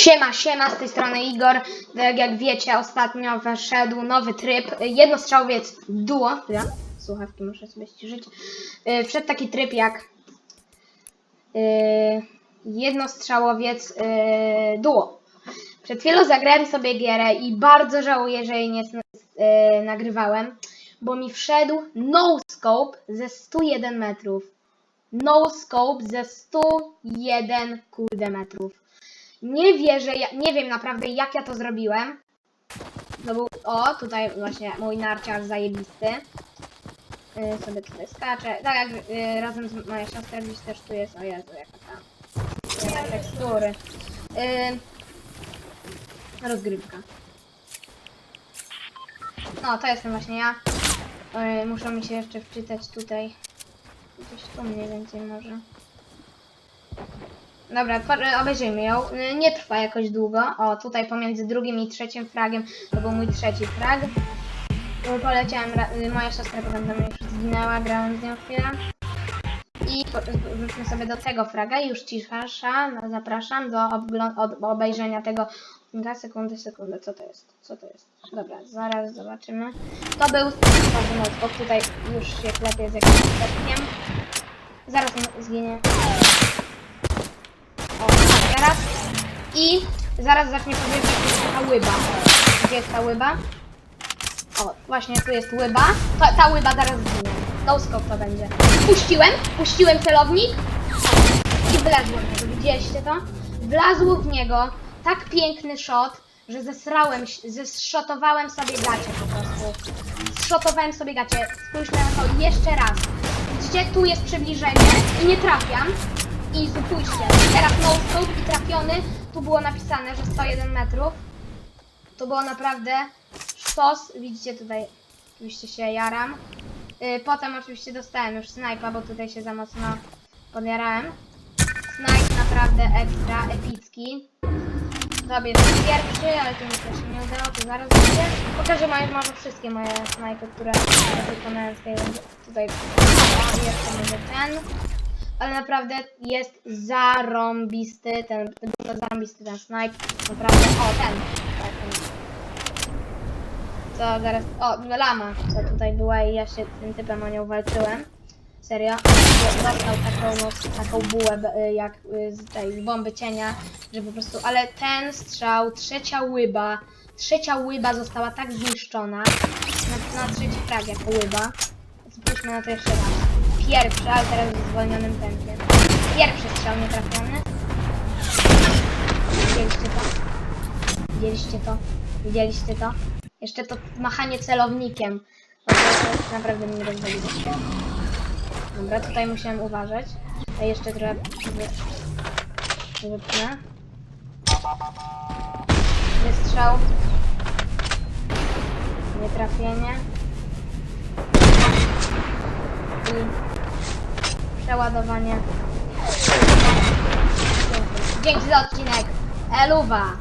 Siema, siema, z tej strony Igor. Tak jak wiecie, ostatnio wszedł nowy tryb. Jednostrzałowiec duo. Ja? Słuchawki muszę sobie ściszyć. Yy, Wszedł taki tryb jak yy, jednostrzałowiec yy, duo. Przed chwilą zagrałem sobie gierę i bardzo żałuję, że jej nie nagrywałem, bo mi wszedł no scope ze 101 metrów. No scope ze 101 kurde metrów. Nie wierzę, ja, nie wiem naprawdę jak ja to zrobiłem. To był, o, tutaj właśnie mój narciarz zajebisty. Yy, sobie tutaj skaczę. Tak jak yy, razem z moją siostrą gdzieś też tu jest, o Jezu, jaka ta, jaka tekstury. Yy, rozgrywka. No, to jestem właśnie ja. Yy, muszę mi się jeszcze wczytać tutaj. Gdzieś tu mniej więcej może. Dobra, obejrzyjmy ją. Y, Nie trwa jakoś długo. O, tutaj pomiędzy drugim i trzecim fragiem to był mój trzeci frag. Poleciałem, y, moja siostra potem tam już zginęła, grałem z nią chwilę. I wróćmy sobie do tego fraga już ciszasza, no, zapraszam do obejrzenia tego. Ga, sekundę, sekundę, co to jest? Co to jest? Dobra, zaraz zobaczymy. To był o, tutaj już się klepie z jakimś stopniem. Zaraz zginie. I zaraz zacznie podjeżdżać ta łyba. Gdzie jest ta łyba? O, właśnie tu jest łyba. Ta, ta łyba zaraz zginie. Scope to będzie. Puściłem, puściłem celownik i wlazło w niego. Widzieliście to? Wlazło w niego tak piękny shot, że zesrałem, zeszotowałem sobie gacie po prostu. Zszotowałem sobie gacie. Spójrzmy na to jeszcze raz. Widzicie, tu jest przybliżenie i nie trafiam. I spójrzcie, teraz scope i trafiony. Tu było napisane, że 101 metrów. To było naprawdę sztos. Widzicie tutaj, oczywiście się jaram. Yy, potem oczywiście dostałem już snajpa, bo tutaj się za mocno podjarałem. Snajp naprawdę ekstra, epicki. Sobie jest pierwszy, ale to mi też nie udało, to zaraz będzie. Pokażę moje, może wszystkie moje snajpy, które wykonałem w tej rundzie. Tutaj jeszcze może ten. Ale naprawdę jest zarąbisty ten, ten zarąbisty ten snipe. Naprawdę, o ten. Co zaraz, o lama, co tutaj była i ja się tym typem o nią walczyłem. Serio, dostał taką, taką bułę b- jak y, z tej bomby cienia, że po prostu, ale ten strzał, trzecia łyba, trzecia łyba została tak zniszczona, na, na trzeci frag jako łyba. Spójrzmy na to jeszcze raz. Pierwszy, ale teraz w zwolnionym tempie. Pierwszy strzał nietrafiony. Widzieliście to? Widzieliście to? Widzieliście to? Jeszcze to machanie celownikiem. To jest naprawdę mnie rozwaliło. Dobra, tutaj musiałem uważać. A jeszcze trochę wy- wypnę. Wystrzał. Nietrafienie. Przeładowanie. Dzięki za odcinek. Eluwa!